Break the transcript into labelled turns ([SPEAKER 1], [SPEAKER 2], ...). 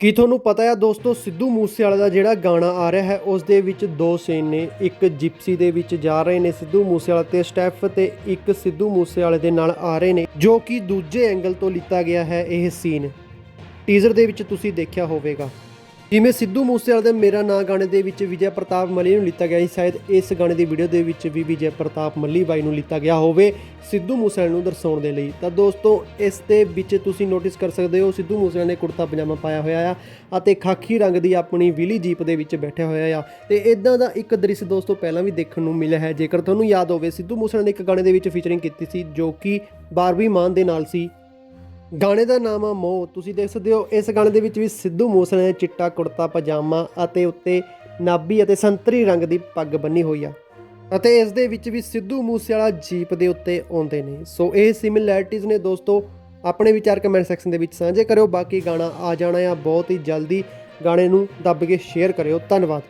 [SPEAKER 1] ਕੀ ਤੁਹਾਨੂੰ ਪਤਾ ਹੈ ਦੋਸਤੋ, ਸਿੱਧੂ ਮੂਸੇਵਾਲੇ ਦਾ ਜਿਹੜਾ ਗਾਣਾ ਆ ਰਿਹਾ ਹੈ ਉਸ ਦੇ ਵਿੱਚ ਦੋ ਸੀਨ ਨੇ। ਇੱਕ ਜਿਪਸੀ ਦੇ ਵਿੱਚ ਜਾ ਰਹੇ ਨੇ ਸਿੱਧੂ ਮੂਸੇਵਾਲਾ ਤੇ ਸਟੈਫ ਤੇ ਇੱਕ ਸਿੱਧੂ ਮੂਸੇਵਾਲੇ ਦੇ ਨਾਲ ਆ ਰਹੇ ਨੇ, ਜੋ ਕਿ ਦੂਜੇ ਐਂਗਲ ਤੋਂ ਲਿੱਤਾ ਗਿਆ ਹੈ ਇਹ ਸੀਨ। ਟੀਜ਼ਰ ਦੇ ਵਿੱਚ ਤੁਸੀਂ ਦੇਖਿਆ ਹੋਵੇਗਾ। ਜਿਵੇਂ ਸਿੱਧੂ ਮੂਸੇਵਾਲੇ ਦੇ ਮੇਰਾ ਨਾਂ ਗਾਣੇ ਦੇ ਵਿੱਚ ਵਿਜੇ ਪ੍ਰਤਾਪ ਮੱਲੀ ਨੂੰ ਲਿੱਤਾ ਗਿਆ ਸੀ, ਸ਼ਾਇਦ ਇਸ ਗਾਣੇ ਦੀ ਵੀਡੀਓ ਦੇ ਵਿੱਚ ਵੀ ਵਿਜੇ ਪ੍ਰਤਾਪ ਮੱਲੀ ਬਾਈ ਨੂੰ ਲਿੱਤਾ ਗਿਆ ਹੋਵੇ ਸਿੱਧੂ ਮੂਸੇਵਾਲੇ ਨੂੰ ਦਰਸਾਉਣ ਦੇ ਲਈ। ਤਾਂ ਦੋਸਤੋ, ਇਸ ਦੇ ਵਿੱਚ ਤੁਸੀਂ ਨੋਟਿਸ ਕਰ ਸਕਦੇ ਹੋ, ਸਿੱਧੂ ਮੂਸੇਵਾਲੇ ਨੇ ਕੁੜਤਾ ਪਜਾਮਾ ਪਾਇਆ ਹੋਇਆ ਆ ਅਤੇ ਖਾਕੀ ਰੰਗ ਦੀ ਆਪਣੀ ਵਿਲੀ ਜੀਪ ਦੇ ਵਿੱਚ ਬੈਠਿਆ ਹੋਇਆ ਆ। ਤੇ ਇਦਾਂ ਦਾ ਇੱਕ ਦ੍ਰਿਸ਼ ਦੋਸਤੋ ਪਹਿਲਾਂ ਵੀ ਦੇਖਣ ਨੂੰ ਮਿਲਿਆ ਹੈ। ਜੇਕਰ ਤੁਹਾਨੂੰ ਯਾਦ ਹੋਵੇ, ਸਿੱਧੂ ਮੂਸੇਵਾਲੇ ਨੇ ਇੱਕ ਗਾਣੇ ਦੇ ਵਿੱਚ ਫੀਚਰਿੰਗ ਕੀਤੀ ਸੀ, ਜੋ ਕਿ ਬਾਰਵੀ ਮਾਨ ਦੇ ਨਾਲ ਸੀ। ਗਾਣੇ ਦਾ ਨਾਮ ਆ ਮੋਹ। ਤੁਸੀਂ ਦੇਖ ਸਕਦੇ ਹੋ, ਇਸ ਗਾਣੇ ਦੇ ਵਿੱਚ ਵੀ ਸਿੱਧੂ ਮੂਸੇਵਾਲੇ ਨੇ ਚਿੱਟਾ ਕੁੜਤਾ, ਪਜਾਮਾ ਅਤੇ ਉੱਤੇ ਨਾਭੀ ਅਤੇ ਸੰਤਰੀ ਰੰਗ ਦੀ ਪੱਗ ਬੰਨੀ ਹੋਈ ਆ। ਅਤੇ ਇਸ ਦੇ ਵਿੱਚ ਵੀ ਸਿੱਧੂ ਮੂਸੇਵਾਲਾ ਜੀਪ ਦੇ ਉੱਤੇ ਆਉਂਦੇ ਨੇ। ਸੋ ਇਹ ਸਿਮਿਲੈਰਿਟੀਜ਼ ਨੇ ਦੋਸਤੋ, ਆਪਣੇ ਵਿਚਾਰ ਕਮੈਂਟ ਸੈਕਸ਼ਨ ਦੇ ਵਿੱਚ ਸਾਂਝੇ ਕਰਿਓ। ਬਾਕੀ ਗਾਣਾ ਆ ਜਾਣਾ ਆ, ਬਹੁਤ ਹੀ ਜਲਦੀ ਗਾਣੇ ਨੂੰ ਦੱਬ ਕੇ ਸ਼ੇਅਰ ਕਰਿਓ। ਧੰਨਵਾਦ।